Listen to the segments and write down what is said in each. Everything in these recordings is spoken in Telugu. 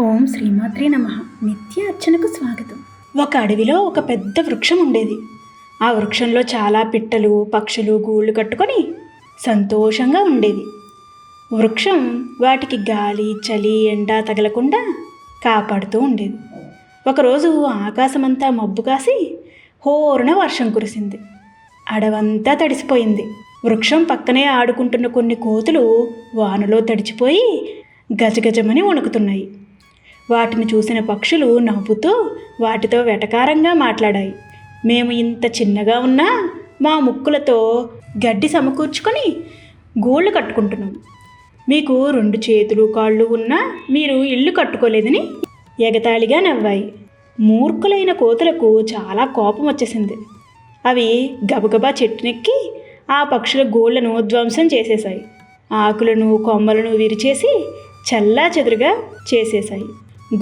ఓం శ్రీమాత్రే నమ. నిత్య అర్చనకు స్వాగతం. ఒక అడవిలో ఒక పెద్ద వృక్షం ఉండేది. ఆ వృక్షంలో చాలా పిట్టలు పక్షులు గూళ్ళు కట్టుకొని సంతోషంగా ఉండేది. వృక్షం వాటికి గాలి చలి ఎండ తగలకుండా కాపాడుతూ ఉండేది. ఒకరోజు ఆకాశమంతా మబ్బు కాసి హోరున వర్షం కురిసింది. అడవంతా తడిసిపోయింది. వృక్షం పక్కనే ఆడుకుంటున్న కొన్ని కోతులు వానలో తడిచిపోయి గజగజమని వణుకుతున్నాయి. వాటిని చూసిన పక్షులు నవ్వుతూ వాటితో వెటకారంగా మాట్లాడాయి. మేము ఇంత చిన్నగా ఉన్నా మా ముక్కులతో గడ్డి సమకూర్చుకొని గూళ్ళు కట్టుకుంటున్నాం. మీకు రెండు చేతులు కాళ్ళు ఉన్నా మీరు ఇల్లు కట్టుకోలేదని ఎగతాళిగా నవ్వాయి. మూర్ఖులైన కోతులకు చాలా కోపం వచ్చేసింది. అవి గబగబా చెట్టునెక్కి ఆ పక్షుల గోళ్ళను ధ్వంసం చేసేశాయి. ఆకులను కొమ్మలను విరిచేసి చల్లా చెదురుగా చేసేశాయి.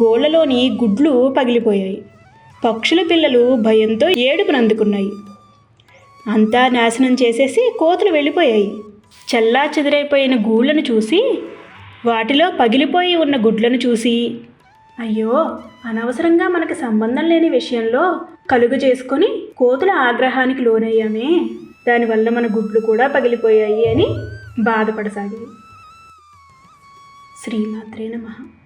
గోళ్ళలోని గుడ్లు పగిలిపోయాయి. పక్షుల పిల్లలు భయంతో ఏడుపును అందుకున్నాయి. అంతా నాశనం చేసేసి కోతులు వెళ్ళిపోయాయి. చల్లా చెదిరైపోయిన గూళ్ళను చూసి వాటిలో పగిలిపోయి ఉన్న గుడ్లను చూసి అయ్యో అనవసరంగా మనకు సంబంధం లేని విషయంలో కలుగు చేసుకొని కోతుల ఆగ్రహానికి లోనయ్యామే. దానివల్ల మన గుడ్లు కూడా పగిలిపోయాయి అని బాధపడసాగింది శ్రీమాత్రే నమః.